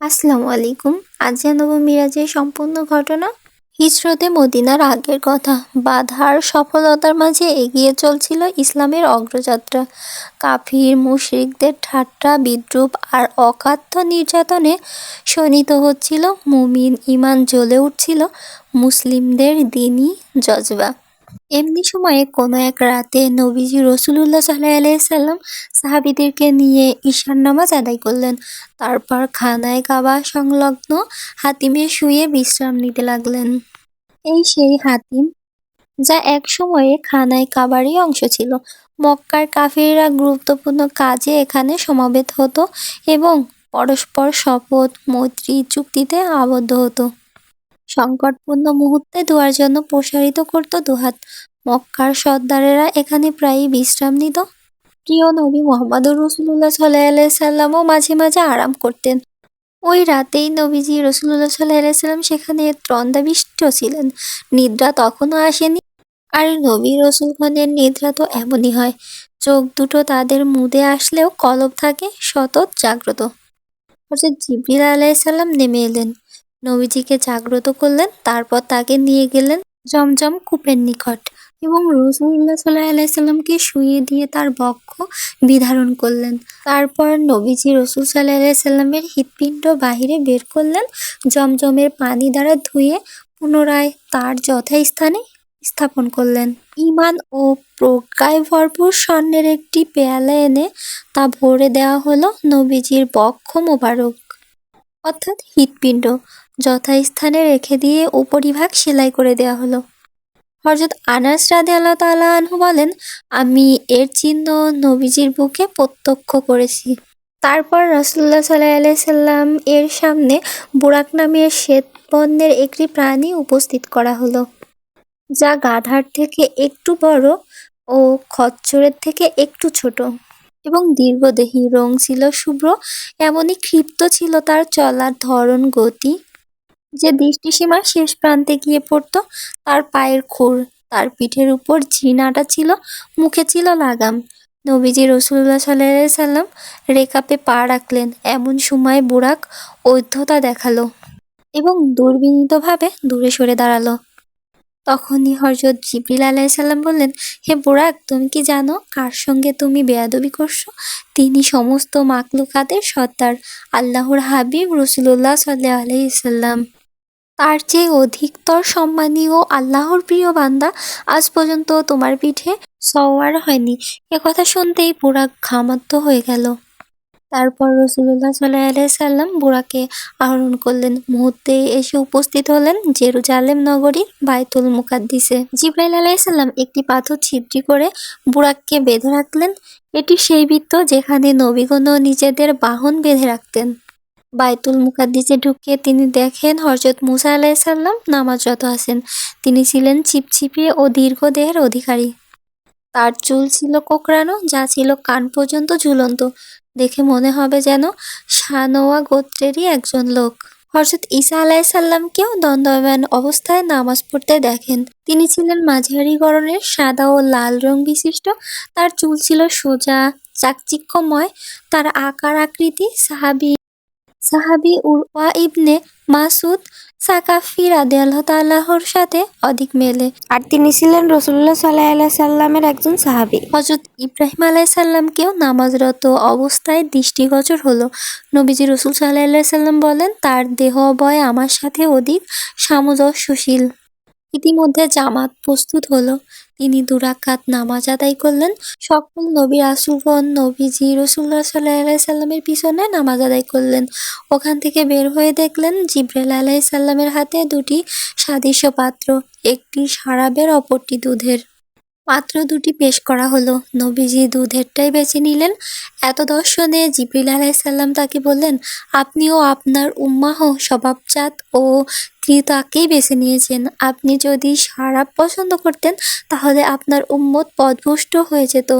আসসালামু আলাইকুম। আজ জানাব মিরাজের সম্পূর্ণ ঘটনা। হিজরতে মদিনার আগের কথা। বাধার সফলতার মাঝে এগিয়ে চলছিল ইসলামের অগ্রযাত্রা। কাফির, মুশরিকদের ঠাট্টা, বিদ্রুপ আর অকাথ্য নির্যাতনে শোনিত হচ্ছিল মুমিন। ইমান জ্বলে উঠছিল মুসলিমদের দিনই জজবা। এমনি সময়ে কোনো এক রাতে নবীজি রসুলুল্লাহ সাল্লাহ আলাইসাল্লাম সাহাবিদেরকে নিয়ে ঈশান নামাজ আদায় করলেন। তারপর খানায় কাবা সংলগ্ন হাতিমে শুয়ে বিশ্রাম নিতে লাগলেন। এই সেই হাতিম, যা এক সময়ে খানায় কাবারই অংশ ছিল। মক্কার কাফিররা গুরুত্বপূর্ণ কাজে এখানে সমাবেত হতো এবং পরস্পর শপথ, মৈত্রী চুক্তিতে আবদ্ধ হতো। সংকটপূর্ণ মুহূর্তে দোয়ার জন্য প্রসারিত করত দুহাত। মক্কার সর্দারেরা এখানে প্রায়ই বিশ্রাম নিত। প্রিয় নবী মোহাম্মদুর রসুল্লাহ সাল্লাহ সাল্লামও মাঝে মাঝে আরাম করতেন। ওই রাতেই নবীজি রসুল্লাহ সাল্লাহ সাল্লাম সেখানে ত্রন্দাবিষ্ট ছিলেন। নিদ্রা তখনও আসেনি। আর নবী রসুলগণের নিদ্রা তো এমনই হয়, চোখ দুটো তাদের মুদে আসলেও কলব থাকে, সতত জাগ্রত। হজরত জিবরিল আলাইসাল্লাম নেমে এলেন। নবীজিকে জাগ্রত করলেন, তারপর তাকে নিয়ে গেলেন জমজম কূপের নিকট এবং রসুল্লাহ সাল্লাহ আলাইসাল্লামকে শুয়ে দিয়ে তার বক্ষ বিধারণ করলেন। তারপর নবীজি রসুল সাল্লাহ আলাইসাল্লামের হৃৎপিণ্ড বাহিরে বের করলেন, জমজমের পানি দ্বারা ধুয়ে পুনরায় তার যথাস্থানে স্থাপন করলেন। ইমান ও প্রজ্ঞায় ভরপুর স্বর্ণের একটি পেয়ালা এনে তা ভরে দেওয়া হলো নবীজির বক্ষ মোবারক। অর্থাৎ হৃৎপিণ্ড। যথাস্থানে রেখে দিয়ে উপরিভাগ সেলাই করে দেওয়া হলো। হজরত আনাস রাদে আল্লাহ তালা আনহু বলেন, আমি এর চিহ্ন নবীজির বুকে প্রত্যক্ষ করেছি। তারপর রাসুল্লাহ সাল্লাহ সাল্লাম এর সামনে বুরাক নামের শ্বেত বর্ণের একটি প্রাণী উপস্থিত করা হলো, যা গাধার থেকে একটু বড় ও খচ্চরের থেকে একটু ছোট এবং দীর্ঘদেহী, রং ছিল শুভ্র, এমনই ক্ষিপ্ত ছিল তার চলার ধরন, গতি যে দৃষ্টিসীমার শেষ প্রান্তে গিয়ে পড়ত, তার পায়ের খুর, তার পিঠের উপর ঝিনাটা ছিল, মুখে ছিল লাগাম। নবীজি রসুল্লাহ সাল্লাহ সাল্লাম রেকাপে পা রাখলেন। এমন সময় বুড়াক ঐধ্যতা দেখাল এবং দুর্বিনীতভাবে দূরে সরে দাঁড়াল। তখনই হজরত জিবরিল আলাইসাল্লাম বললেন, হে বুরাক, তুমি কি জানো কার সঙ্গে তুমি বেয়াদবি করছ? তিনি সমস্ত মাকলুকাতের সত্তার আল্লাহর হাবিব রসুল্লাহ সাল্লাহ আলাইসাল্লাম তার চেয়ে অধিকতর সম্মানীয় আল্লাহর প্রিয় বান্দা আজ পর্যন্ত তোমার পিঠে সওয়ার হয়নি। কথা শুনতেই বুড়াক ঘামাত্ম হয়ে গেল। তারপর রসুল্লাহ সাল্লাহ সাল্লাম বুড়াকে আহরণ করলেন। মুহূর্তে এসে উপস্থিত হলেন জেরুজালেম নগরীর বাইতুল মুকাদ্দিসে। জিব্রাইল আলাইসাল্লাম একটি পাথর ছিদ্রি করে বুড়াককে বেঁধে রাখলেন। এটি সেই বৃত্ত যেখানে নবীগণ নিজেদের বাহন বেঁধে রাখতেন। বাইতুল মুকাদ্দিসে ঢুকে তিনি দেখেন হরজত মুসা আলাইসাল্লাম নামাজরত আছেন। তিনি ছিলেন ছিপছিপে ও দীর্ঘ দেহের অধিকারী। তার চুল ছিল কোকড়ানো, যা ছিল কান পর্যন্ত ঝুলন্ত। দেখে মনে হবে যেন সানোয়া গোত্রেরই একজন লোক। হরজত ঈসা আলাইসাল্লামকেও দণ্ডায়মান অবস্থায় নামাজ পড়তে দেখেন। তিনি ছিলেন মাঝারি গরনের সাদা ও লাল রং বিশিষ্ট। তার চুল ছিল সোজা, চাকচিক্যময়। তার আকার আকৃতি সাহাবি সাহাবি উরওয়া ইবনে মাসুদ সাকাফি রাদে আল্লাহ তাল্লাহর সাথে অধিক মেলে। আর তিনি ছিলেন রসুল্লাহ সাল্লাহ সাল্লামের একজন সাহাবি। হজরত ইব্রাহিম আলাহ সাল্লামকেও নামাজরত অবস্থায় দৃষ্টিগোচর হলো। নবীজি রসুল সাল্লাহ আল্লাহ সাল্লাম বলেন তার দেহ বয় আমার সাথে অধিক সামঞ্জস্যশীল। ইতিমধ্যে জামাত প্রস্তুত হলো। তিনি দুরাকাত নামাজ আদায় করলেন। সকল নবী রাসুলগণ, নবীজি রসুল্লাহ সাল্লাহ পিছনে নামাজ আদায় করলেন। ওখান থেকে বের হয়ে দেখলেন জিব্রাল আলাহিসাল্লামের হাতে দুটি সাদৃশ্য পাত্র একটি সারাবের, অপরটি দুধের। মাত্র দুটি পেশ করা হলো। নবীজি দুধেরটাই বেছে নিলেন। এত দর্শনে জিবরিল আলাইসাল্লাম তাকে বললেন, আপনিও আপনার উম্মাহ, স্বভাবজাত ও তাকেই বেছে নিয়েছেন। আপনি যদি সারাপ পছন্দ করতেন, তাহলে আপনার উম্মত পদভুষ্ট হয়ে যেত।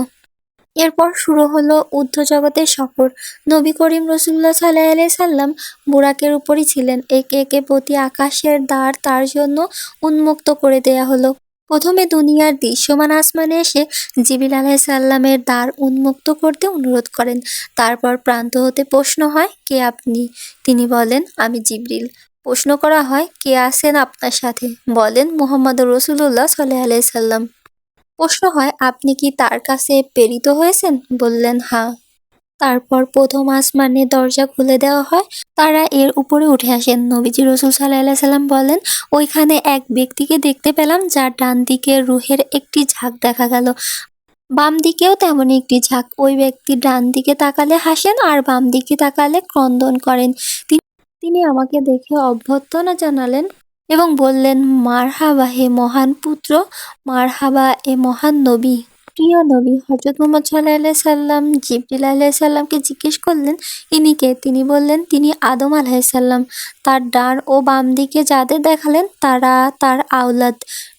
এরপর শুরু হলো জগতের সফর। নবী করিম রসুল্লাহ সাল্লাহ সাল্লাম বুরাকের উপরই ছিলেন। একে একে প্রতি আকাশের দ্বার তার জন্য উন্মুক্ত করে দেয়া হলো। প্রথমে দুনিয়ার দৃশ্যমান আসমানে এসে জিবিল আলাইসাল্লামের দ্বার উন্মুক্ত করতে অনুরোধ করেন। তারপর প্রান্ত হতে প্রশ্ন হয়, কে আপনি? তিনি বলেন, আমি জিবরিল। প্রশ্ন করা হয়, কে আছেন আপনার সাথে? বলেন, মোহাম্মদ রসুল্লাহ সাল্লাহ আলাইসাল্লাম প্রশ্ন হয়, আপনি কি তার কাছে প্রেরিত হয়েছেন? বললেন হ্যাঁ। তারপর প্রথম আসমানে দরজা খুলে দেওয়া হয়। তারা এর উপরে উঠে আসেন। নবীজি রসুল সাল্লাহ সাল্লাম বলেন, ওইখানে এক ব্যক্তিকে দেখতে পেলাম, যার ডান দিকে রুহের একটি ঝাঁক দেখা গেল। বাম দিকেও তেমনই একটি ঝাঁক। ওই ব্যক্তি ডান দিকে তাকালে হাসেন আর বাম দিকে তাকালে ক্রন্দন করেন। তিনি- আমাকে দেখে অভ্যর্থনা জানালেন এবং বললেন, মারহাবা হে মহান পুত্র, মারহাবা এ মহান নবী। প্রিয় নবী হজরত মোহাম্মদ সাল্লাহ সাল্লাম জিবরিল আল্লাহ সাল্লামকে জিজ্ঞেস করলেন, ইনি কে? তিনি বললেন, তিনি আদম আলাহিসাল্লাম তার ডান ও বাম দিকে যাদের দেখালেন, তারা তার আওলাদ।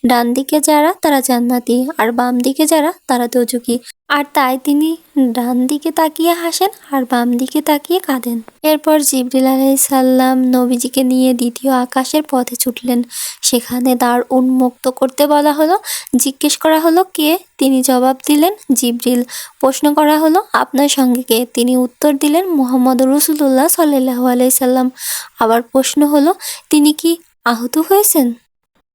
ডান দিকে যারা, তারা জান্নাতি। আর বাম দিকে যারা, তারা দোজকি আর তাই তিনি ডান দিকে তাকিয়ে হাসেন আর বাম দিকে তাকিয়ে কাঁদেন। এরপর জিবরিল আলাইসাল্লাম নবীজিকে নিয়ে দ্বিতীয় আকাশের পথে ছুটলেন। সেখানে দ্বার উন্মুক্ত করতে বলা হলো, জিজ্ঞেস করা হলো, কে? তিনি জবাব দিলেন, জিবরিল। প্রশ্ন করা হলো, আপনার সঙ্গে কে? তিনি উত্তর দিলেন, মোহাম্মদ রসুল্লাহ সাল্লাহ আলাইসাল্লাম আবার প্রশ্ন হলো, তিনি কি আহত হয়েছেন?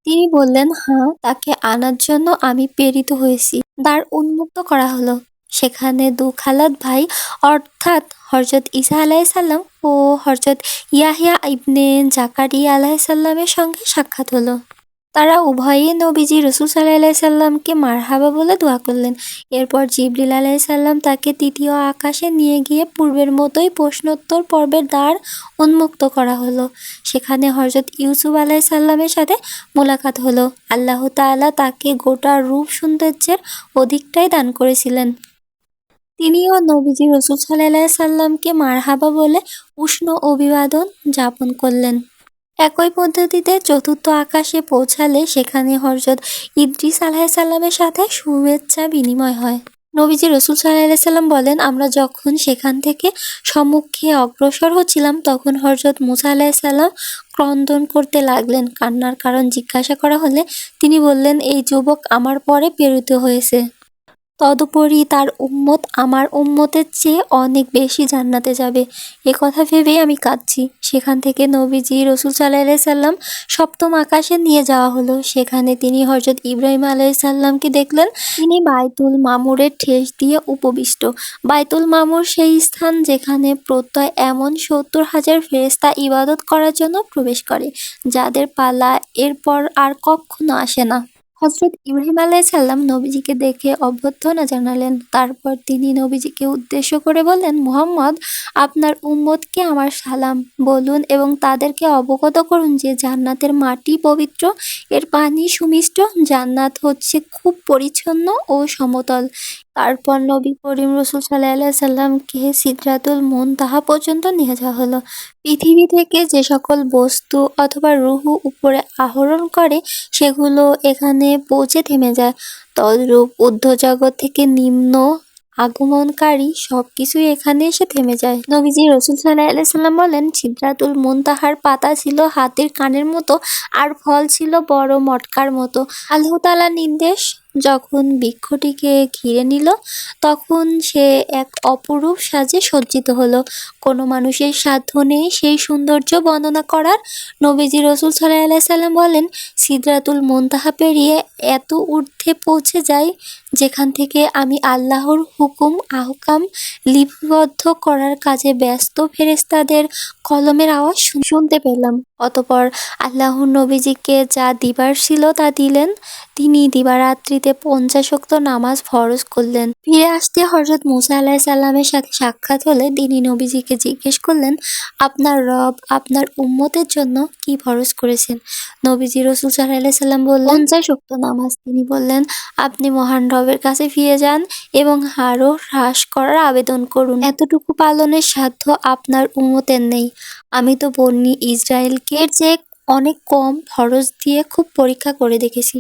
তিনি বললেন হ্যাঁ তাকে আনার জন্য আমি প্রেরিত হয়েছি। দ্বার উন্মুক্ত করা হলো। সেখানে দু খালাদ ভাই, অর্থাৎ হরজত ইসা আলাইসাল্লাম ও হরজত ইয়াহিয়া ইবনে জাকারিয়া আলাইসাল্লামের সঙ্গে সাক্ষাৎ হলো। তারা উভয়ে নবীজি রসুল সাল্লাহ সাল্লামকে মারহাবা বলে দোয়া করলেন। এরপর জিবরিল আলাইসাল্লাম তাকে তৃতীয় আকাশে নিয়ে গিয়ে পূর্বের মতোই প্রশ্নোত্তর পর্বের দ্বার উন্মুক্ত করা হলো। সেখানে হজরত ইউসুফ আলাইসাল্লামের সাথে মোলাকাত হলো। আল্লাহ তাআলা তাকে গোটা রূপ সৌন্দর্যের অধিকটাই দান করেছিলেন। তিনিও নবীজি রসুল সাল্লাহ সাল্লামকে মারহাবা বলে উষ্ণ অভিবাদন যাপন করলেন। একই পদ্ধতিতে চতুর্থ আকাশে পৌঁছালে সেখানে হজরত ইদ্রিস আলাহিসাল্লামের সাথে শুভেচ্ছা বিনিময় হয়। নবীজি রসুল সাল্লাহ সাল্লাম বলেন, আমরা যখন সেখান থেকে সম্মুখে অগ্রসর হচ্ছিলাম, তখন হজরত মুসা আলাহিসাল্লাম ক্রন্দন করতে লাগলেন। কান্নার কারণ জিজ্ঞাসা করা হলে তিনি বললেন, এই যুবক আমার পরে প্রেরিত হয়েছে। তদুপরি তার উম্মত আমার উম্মতের চেয়ে অনেক বেশি জান্নাতে যাবে। এ কথা ভেবেই আমি কাঁদছি। সেখান থেকে নবীজি রসুল সাল্লাহ সাল্লাম সপ্তম আকাশে নিয়ে যাওয়া হলো। সেখানে তিনি হজরত ইব্রাহিম আলাইসাল্লামকে দেখলেন। তিনি বাইতুল মামুরের ঠেস দিয়ে উপবিষ্ট। বাইতুল মামুর সেই স্থান যেখানে প্রত্যয় এমন সত্তর হাজার ফেরেস্তা ইবাদত করার জন্য প্রবেশ করে, যাদের পালা এরপর আর কখনো আসে না। হজরত ইব্রাহিম আলাইসাল্লাম নবীজিকে দেখে অভ্যর্থনা জানালেন। তারপর তিনি নবীজিকে উদ্দেশ্য করে বলেন মুহাম্মদ, আপনার উম্মতকে আমার সালাম বলুন এবং তাদেরকে অবগত করুন যে জান্নাতের মাটি পবিত্র, এর পানি সুমিষ্ট, জান্নাত হচ্ছে খুব পরিচ্ছন্ন ও সমতল। তারপর নবী করিম রসুল সাল্লাহ সাল্লামকে সিদ্রাতুল মন তাহা পর্যন্ত নিয়ে যাওয়া হলো। পৃথিবী থেকে যে সকল বস্তু অথবা রুহু উপরে আহরণ করে, সেগুলো এখানে পৌঁছে থেমে যায়। তদ্রূপ ঊর্ধ্বজগৎ থেকে নিম্ন আগমনকারী সব সবকিছুই এখানে এসে থেমে যায়। নবীজি রসুল সাল্লাহ সাল্লাম বলেন, সিদ্রাতুল মুনতাহার পাতা ছিল হাতের কানের মতো, আর ফল ছিল বড় মটকার মতো। আল্লাহ তালার নির্দেশ যখন বৃক্ষটিকে ঘিরে নিল, তখন সে এক অপরূপ সাজে সজ্জিত হলো। কোনো মানুষের সাধ্য নেই সেই সৌন্দর্য বর্ণনা করার। নবীজি রসুল সাল্লাহ সাল্লাম বলেন, সিদ্রাতুল মুনতাহা পেরিয়ে এত ঊর্ধ্বে পৌঁছে যায় যেখান থেকে আমি আল্লাহর হুকুম, আহকাম লিপিবদ্ধ করার কাজে ব্যস্ত ফেরেস্তাদের কলমের আওয়াজ শুনতে পেলাম। অতপর আল্লাহর নবীজিকে যা দিবার ছিল তা দিলেন। তিনি দিবারাত্রিতে পঞ্চাশোক্ত নামাজ ফরজ করলেন। ফিরে আসতে হজরত মুসা আলাহ সাল্লামের সাথে সাক্ষাৎ হলে তিনি নবীজিকে জিজ্ঞেস করলেন, আপনার রব আপনার উম্মতের জন্য কি ফরজ করেছেন? নবীজি রসুল সাল্লাহ সাল্লাম বললেন পঞ্চাশোক্ত নামাজ। তিনি বললেন, আপনি মহান রবের কাছে ফিরে যান এবং হারও হ্রাস করার আবেদন করুন। এতটুকু পালনের সাধ্য আপনার উম্মতের নেই। আমি তো বন্নি ইসরায়েলকে যে অনেক কম খরচ দিয়ে খুব পরীক্ষা করে দেখেছি।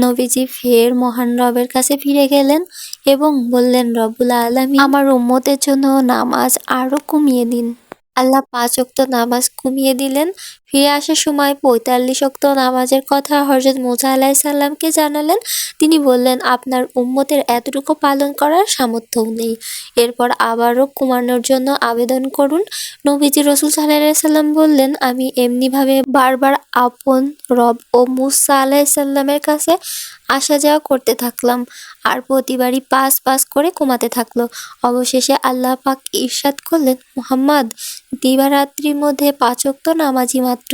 নবীজি ফের মহান রবের কাছে ফিরে গেলেন এবং বললেন রবুল আলমী আমার উম্মতের জন্য নামাজ আরও কমিয়ে দিন। আল্লাহ পাঁচ ওয়াক্ত নামাজ কমিয়ে দিলেন। ফিরে আসার সময় পঁয়তাল্লিশ ওয়াক্ত নামাজের কথা হজরত মুসা আলাহিসাল্লামকে জানালেন। তিনি বললেন, আপনার উম্মতের এতটুকু পালন করার সামর্থ্যও নেই। এরপর আবারও কমানোর জন্য আবেদন করুন। নবীজি রসুল সাল্লাহ সাল্লাম বললেন, আমি এমনিভাবে বারবার আপন রব ও মুসা আলাহিসাল্লামের কাছে আসা যাওয়া করতে থাকলাম আর প্রতিবারই পাস পাস করে কমাতে থাকল। অবশেষে আল্লাহ পাক ইরশাদ করলেন, মুহাম্মদ, দিবারাত্রির মধ্যে পাচক তো নামাজি মাত্র।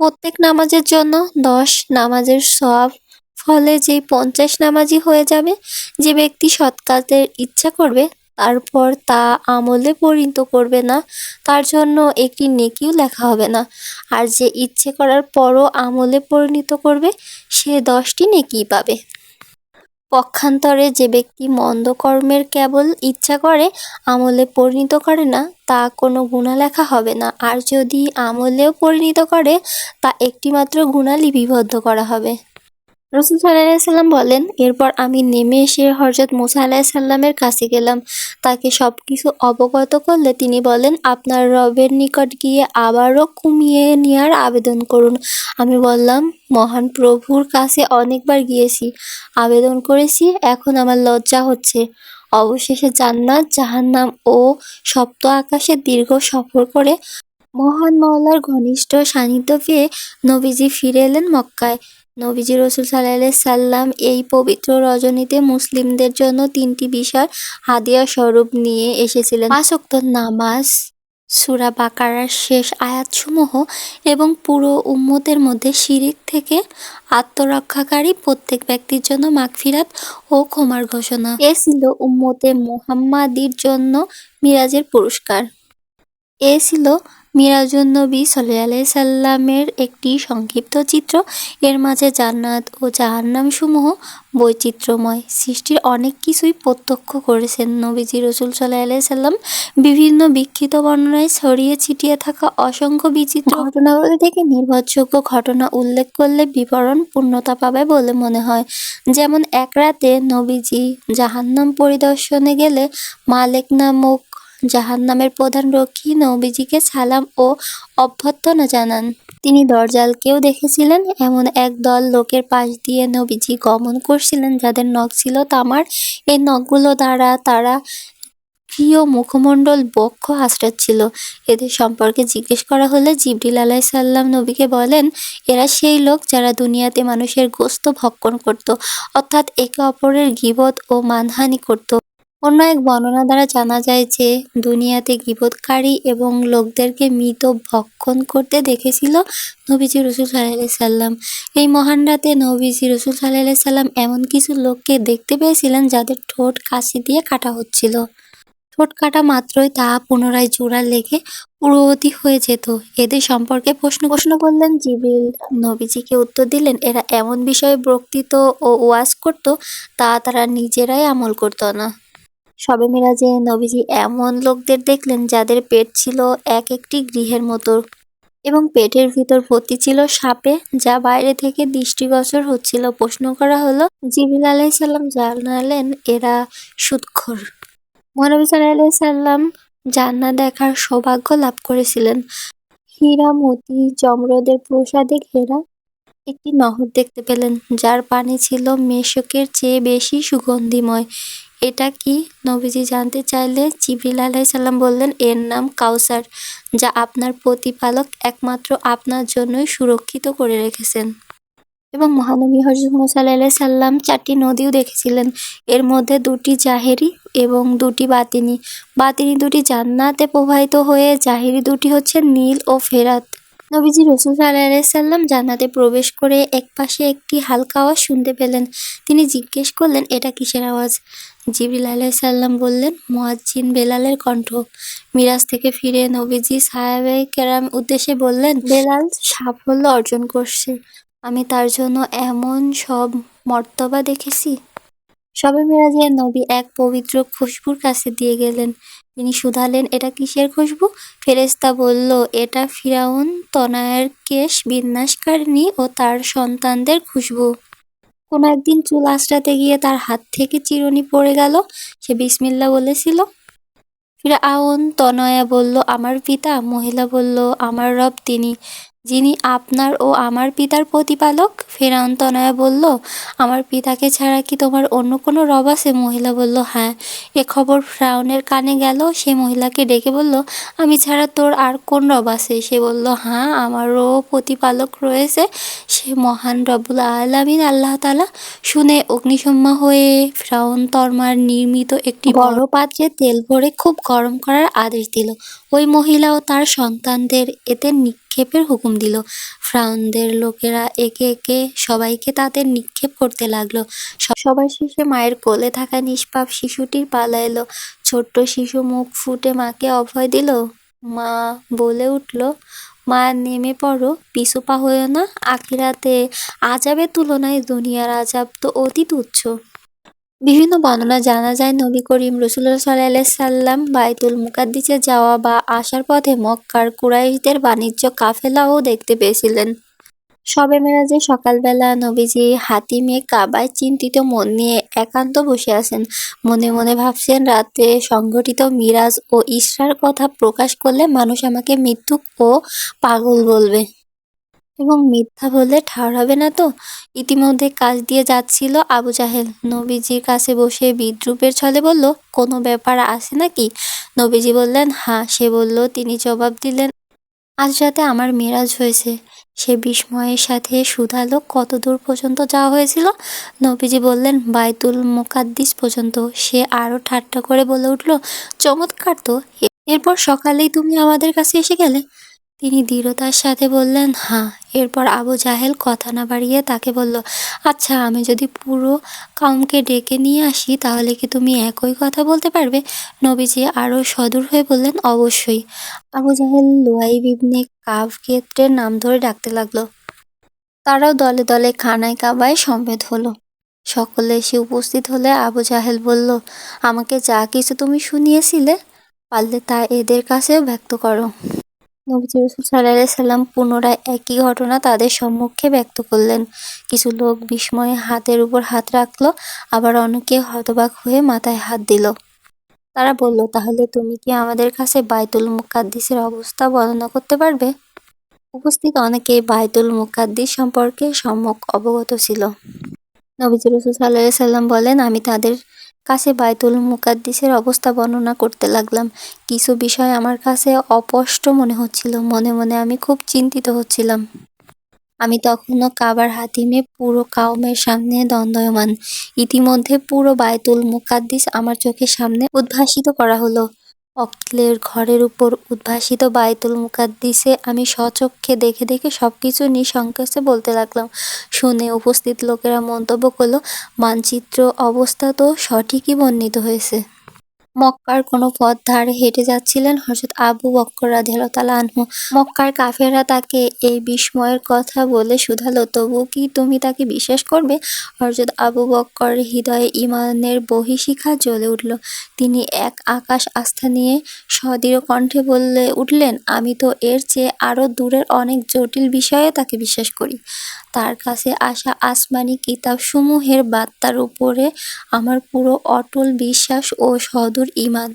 প্রত্যেক নামাজের জন্য দশ নামাজের সব ফলে যেই পঞ্চাশ নামাজি হয়ে যাবে, যে ব্যক্তি সৎ কাজের ইচ্ছা করবে তারপর তা আমলে পরিণত করবে না। তার জন্য একটি নেকিও লেখা হবে না। আর যে ইচ্ছে করার পরও আমলে পরিণত করবে, সে দশটি নেকিই পাবে। পক্ষান্তরে যে ব্যক্তি মন্দ কর্মের কেবল ইচ্ছা করে আমলে পরিণত করে না, তা কোনো গুণা লেখা হবে না। আর যদি আমলেও পরিণত করে, তা একটিমাত্র গুণা লিপিবদ্ধ করা হবে। রসুল সাল্লাম বলেন, এরপর আমি নেমে এসে হজরত মুসা আলাহিসাল্লামের কাছে গেলাম। তাকে সব কিছু অবগত করলে তিনি বলেন, আপনার রবের নিকট গিয়ে আবারও কমিয়ে নেওয়ার আবেদন করুন। আমি বললাম, মহান প্রভুর কাছে অনেকবার গিয়েছি, আবেদন করেছি, এখন আমার লজ্জা হচ্ছে। অবশেষে জান্নাত, জাহান্নাম ও সপ্ত আকাশে দীর্ঘ সফর করে মহান মাওলার ঘনিষ্ঠ সান্নিধ্য পেয়ে নবীজি ফিরে এলেন মক্কায়। নবীজি রসুল সাল্লাহ সাল্লাম এই পবিত্র রজনীতে মুসলিমদের জন্য তিনটি বিষয় হাদিয়া স্বরূপ নিয়ে এসেছিলেন। পাঁচক্ত নামাজ, সুরা বাকারার শেষ আয়াতসমূহ এবং পুরো উম্মতের মধ্যে শিরিক থেকে আত্মরক্ষাকারী প্রত্যেক ব্যক্তির জন্য মাগফিরাত ও ক্ষমার ঘোষণা। এ ছিল উম্মতে মুহাম্মাদির জন্য মিরাজের পুরস্কার। এ ছিল মিরাজুন নবী সাল্লাহ সাল্লামের একটি সংক্ষিপ্ত চিত্র। এর মাঝে জান্নাত ও জাহান্নাম সমূহ বৈচিত্র্যময়। সৃষ্টির অনেক কিছুই প্রত্যক্ষ করেছেন নবীজি রসুল সাল্লাহ সাল্লাম। বিভিন্ন বিক্ষিত বর্ণনায় ছড়িয়ে ছিটিয়ে থাকা অসংখ্য বিচিত্র ঘটনাগুলি থেকে নির্ভরযোগ্য ঘটনা উল্লেখ করলে বিবরণ পূর্ণতা পাবে বলে মনে হয়। যেমন, এক রাতে নবীজি জাহান্নাম পরিদর্শনে গেলে মালেক নামক জাহান্নামের প্রধান রক্ষী নবীজিকে সালাম ও অভ্যর্থনা জানান। তিনি দরজালকেও দেখেছিলেন, এমন এক দল লোকের পাশ দিয়ে নবীজি গমন করছিলেন যাদের নখ ছিল তামার। এই নখগুলো দ্বারা তারা প্রিয় মুখমণ্ডল বক্ষ আশ্রাচ্ছিল এদের সম্পর্কে জিজ্ঞেস করা হলে জিবরিল আলাইসাল্লাম নবীকে বলেন, এরা সেই লোক যারা দুনিয়াতে মানুষের গোস্ত ভক্ষণ করত, অর্থাৎ একে অপরের গিবত ও মানহানি করত। অন্য এক বর্ণনা দ্বারা জানা যায় যে, দুনিয়াতে গিবতকারী এবং লোকদেরকে মৃত ভক্ষণ করতে দেখেছিল নবীজি রসুল সাল্লাহ সাল্লাম। এই মহান রাতে নবীজি রসুল সাল্লাহ সাল্লাম এমন কিছু লোককে দেখতে পেয়েছিলেন যাদের ঠোঁট কাশি দিয়ে কাটা হচ্ছিল। ঠোঁট কাটা মাত্রই তা পুনরায় জোড়া লেগে পূর্ববর্তী হয়ে যেত। এদের সম্পর্কে প্রশ্ন প্রশ্ন করলেন জিবিল। নবীজিকে উত্তর দিলেন, এরা এমন বিষয়ে বক্তৃত ও ওয়াজ করত, তা তারা নিজেরাই আমল করতো না। সবে মিরাজে নবীজি এমন লোকদের দেখলেন যাদের পেট ছিল এক একটি গৃহের মতো এবং পেটের ভিতর ভর্তি ছিল সাপে, যা বাইরে থেকে দৃষ্টিগোচর হচ্ছিল। প্রশ্ন করা হলো জিবিল আলাইসাল্লাম জানালেন এরা সুৎখর। মহানবী সাল্লাহ সাল্লাম জান্না দেখার সৌভাগ্য লাভ করেছিলেন। হীরা মতি চমরদের প্রসাদে ঘেরা একটি নহর দেখতে পেলেন, যার পানি ছিল মেশকের চেয়ে বেশি সুগন্ধিময়। এটা কি? নবীজি জানতে চাইলে জিবরিল আলাইসাল্লাম বললেন, এর নাম কাউসার, যা আপনার প্রতিপালক একমাত্র আপনার জন্যই সুরক্ষিত করে রেখেছেন। এবং মহানবী হজরত মুসা আলাইহি সাল্লাম চারটি নদীও দেখেছিলেন। এর মধ্যে দুটি জাহেরি এবং দুটি বাতিনি। বাতিনি দুটি জান্নাতে প্রবাহিত হয়ে, জাহেরি দুটি হচ্ছে নীল ও ফেরাত। নবীজি রসুল সাল্লাম জান্নাতে প্রবেশ করে একপাশে একটি হালকা আওয়াজ শুনতে পেলেন। তিনি জিজ্ঞেস করলেন, এটা কিসের আওয়াজ? জিবরিল আলাইসাল্লাম বললেন মুয়াজ্জিন বেলালের কণ্ঠ। মিরাজ থেকে ফিরে নবীজি সাহেবে কেরাম উদ্দেশ্যে বললেন বেলাল সাফল্য অর্জন করছে। আমি তার জন্য এমন সব মর্তবা দেখেছি। সবে মিরাজে নবী এক পবিত্র খুশবুর কাছে দিয়ে গেলেন। তিনি শুধালেন এটা কিসের খুশবু? ফেরেস্তা বলল এটা ফিরাউন তনায়ের কেশ বিন্যাসকারিণী ও তার সন্তানদের খুশবু। কোনো একদিন চুল আঁচড়াতে গিয়ে তার হাত থেকে চিরুনি পড়ে গেল, সে বিসমিল্লা বলেছিল। ফিরে আউন তনয়া বলল, আমার পিতা মহিলা বলল, আমার রব তিনি। যিনি আপনার ও আমার পিতার প্রতিপালক? ফেরাউন তনয়া বলল আমার পিতাকে ছাড়া কি তোমার অন্য কোনো রব আছে? মহিলা বলল হ্যাঁ। এ খবর ফ্রাউনের কানে গেল। সে মহিলাকে ডেকে বলল আমি ছাড়া তোর আর কোন রব আছে? সে বলল হ্যাঁ আমারও প্রতিপালক রয়েছে। সে মহান রব্বুল আলামিন আল্লাহ তালা শুনে অগ্নিসম্মা হয়ে ফ্রাউন তরমার নির্মিত একটি বড় পাত্রে তেল ভরে খুব গরম করার আদেশ দিল। ওই মহিলা ও তার সন্তানদের এতে নিক্ষেপের হুকুম দিল। ফ্রাউনদের লোকেরা একে একে সবাইকে তাদের নিক্ষেপ করতে লাগল। সবার শেষে মায়ের কোলে থাকা নিষ্পাপ শিশুটির পালা এলো। ছোট্ট শিশু মুখ ফুটে মাকে অভয় দিল, মা, বলে উঠল, মা, নেমে পড়ো, পিছু পা হয়েও না। আখিরাতে আজাবের তুলনায় দুনিয়ার আজাব তো অতি তুচ্ছ। বিভিন্ন বর্ণনা জানা যায় নবী করিম রসুল্লাহ সাল্লাহ সাল্লাম বাইতুল মুকাদ্দিসে যাওয়া বা আসার পথে মক্কার কুরাইশদের বাণিজ্য কাফেলাও দেখতে পেয়েছিলেন। সবে মেরাজে সকালবেলা নবীজি হাতিমে কাবায় চিন্তিত মন নিয়ে একান্ত বসে আছেন। মনে মনে ভাবছেন, রাতে সংঘটিত মিরাজ ও ইসরার কথা প্রকাশ করলে মানুষ আমাকে মৃত্যুক ও পাগল বলবে। এবং মিথ্যা বললে ঠাড় হবে না তো? ইতিমধ্যে কাজ দিয়ে যাচ্ছিল আবু জাহেল। নবীজির কাছে বসে বিদ্রুপের ছলে বলল, কোনো ব্যাপার আছে নাকি? নবীজি বললেন হ্যাঁ সে বলল, তিনি জবাব দিলেন, আজ রাতে আমার মেরাজ হয়েছে। সে বিস্ময়ের সাথে শুধালো কত দূর পর্যন্ত যাওয়া হয়েছিল? নবীজি বললেন, বাইতুল মোকাদ্দিস পর্যন্ত। সে আরও ঠাট্টা করে বলে উঠল, চমৎকার তো। এরপর সকালেই তুমি আমাদের কাছে এসে গেলে? তিনি দৃঢ়তার সাথে বললেন হ্যাঁ। এরপর আবু জাহেল কথা না বাড়িয়ে তাকে বলল আচ্ছা আমি যদি পুরো কাউমকে ডেকে নিয়ে আসি, তাহলে কি তুমি একই কথা বলতে পারবে? নবীজি আরও সদূর হয়ে বললেন, অবশ্যই। আবু জাহেল লুয়াইব ইবনে কাব ক্ষেত্রের নাম ধরে ডাকতে লাগল। তারাও দলে দলে খানায় কাবায় সমবেত হলো। সকলে এসে উপস্থিত হলে আবু জাহেল বলল, আমাকে যা কিছু তুমি শুনিয়েছিলে, পারলে তা এদের কাছেও ব্যক্ত করো। নবীজি রসুল সাল্লাম পুনরায় একই ঘটনা তাদের সম্মুখে ব্যক্ত করলেন। কিছু লোক বিস্ময়ে হাতের উপর হাত রাখল, আবার অনেকে হতবাক হয়ে মাথায় হাত দিল। তারা বলল, তাহলে তুমি কি আমাদের কাছে বাইতুল মুকাদ্দিসের অবস্থা বর্ণনা করতে পারবে? উপস্থিত অনেকেই বাইতুল মুকাদ্দিস সম্পর্কে সম্যক অবগত ছিল। নবীজি রসুল সাল্লাহ সাল্লাম বলেন, আমি তাদের কাছে বায়তুল মুকাদ্দিসের অবস্থা বর্ণনা করতে লাগলাম। কিছু বিষয় আমার কাছে অপষ্ট মনে হচ্ছিল, মনে মনে আমি খুব চিন্তিত হচ্ছিলাম। আমি তখনও কাবার হাতিমে পুরো কাউমের সামনে দ্বন্দ্বয়মান ইতিমধ্যে পুরো বায়তুল মুকাদ্দিস আমার চোখের সামনে উদ্ভাসিত করা হলো। অক্লের ঘরের উপর উদ্ভাসিত বায়তুল মুকাদ্দিসে আমি স্বচক্ষে দেখে দেখে সব কিছু নিঃসংকোচে বলতে লাগলাম। শুনে উপস্থিত লোকেরা মন্তব্য করল, মানচিত্র অবস্থা তো সঠিকই বর্ণিত হয়েছে। মক্কার কোনো পথ ধারে হেঁটে যাচ্ছিলেন হযরত আবু বক্কর রাদিয়াল্লাহু তাআলা আনহু। মক্কার কাফেরা তাকে এই বিস্ময়ের কথা বলে শুধালো, তবু কি তুমি তাকে বিশ্বাস করবে? হযরত আবু বক্কর হৃদয়ে ঈমানের বহিঃশিখা জ্বলে উঠল। তিনি এক আকাশ আস্থা নিয়ে সদৃঢ় কণ্ঠে বলে উঠলেন, আমি তো এর চেয়ে আরও দূরের অনেক জটিল বিষয়ে তাকে বিশ্বাস করি। তার কাছে আসা আসমানি কিতাবসমূহের বার্তার উপরে আমার পুরো অটল বিশ্বাস ও সদূর ইমান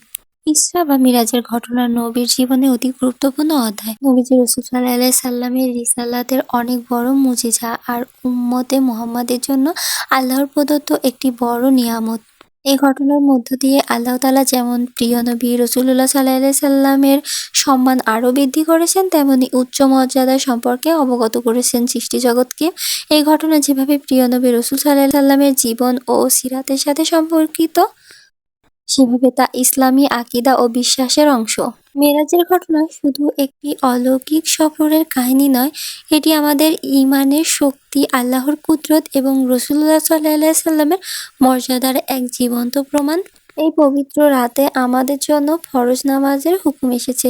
ইসরা বা মিরাজের ঘটনা নবীর জীবনে অতি গুরুত্বপূর্ণ অধ্যায়। নবীজি রসুল সাল্লাহ সাল্লামের রিসালাতের অনেক বড় মুজিজা আর উম্মতে মোহাম্মদের জন্য আল্লাহর প্রদত্ত একটি বড় নিয়ামত। এই ঘটনার মধ্য দিয়ে আল্লাহ তালা যেমন প্রিয় নবী রসুল্লাহ সাল্লাহ সাল্লামের সম্মান আরও বৃদ্ধি করেছেন, তেমনি উচ্চ মর্যাদা সম্পর্কে অবগত করেছেন সৃষ্টি জগৎকে। এই ঘটনা যেভাবে প্রিয় নবী রসুল সাল্লাহ সাল্লামের জীবন ও সিরাতের সাথে সম্পর্কিত, সেভাবে তা ইসলামী আকিদা ও বিশ্বাসের অংশ। মেরাজের ঘটনা শুধু একটি অলৌকিক সফরের কাহিনী নয়, এটি আমাদের ঈমানের শক্তি, আল্লাহর কুদরত এবং রসুল্লাহ সাল্লাহ সাল্লামের মর্যাদার এক জীবন্ত প্রমাণ। এই পবিত্র রাতে আমাদের জন্য ফরজ নামাজের হুকুম এসেছে,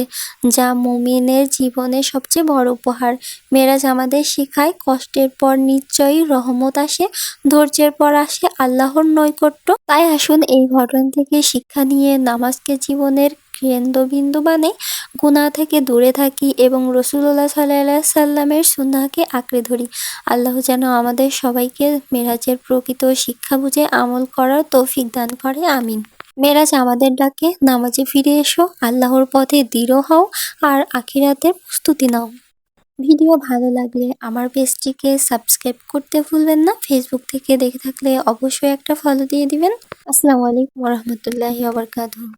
যা মুমিনের জীবনের সবচেয়ে বড় উপহার। মেরাজ আমাদের শেখায় কষ্টের পর নিশ্চয়ই রহমত আসে, ধৈর্যের পর আসে আল্লাহর নৈকট্য। তাই আসুন এই ঘটনা থেকে শিক্ষা নিয়ে নামাজকে জীবনের কেন্দ্রবিন্দু বানাই গুনাহ থেকে দূরে থাকি এবং রসুল্লাহ সাল্লাহ সাল্লামের সুন্নাহকে আঁকড়ে ধরি। আল্লাহ যেন আমাদের সবাইকে মেরাজের প্রকৃত শিক্ষা বুঝে আমল করার তৌফিক দান করে, আমিন। মেরাজ আমাদের ডাকে, নামাজে ফিরে এসো, আল্লাহর পথে দৃঢ় হও আর আখিরাতের প্রস্তুতি নাও। ভিডিও ভালো লাগলে আমার পেজটিকে সাবস্ক্রাইব করতে ভুলবেন না। ফেসবুক থেকে দেখে থাকলে অবশ্যই একটা ফলো দিয়ে দিবেন। আসসালামু আলাইকুম রহমতুল্লাহি আবরকাতুহ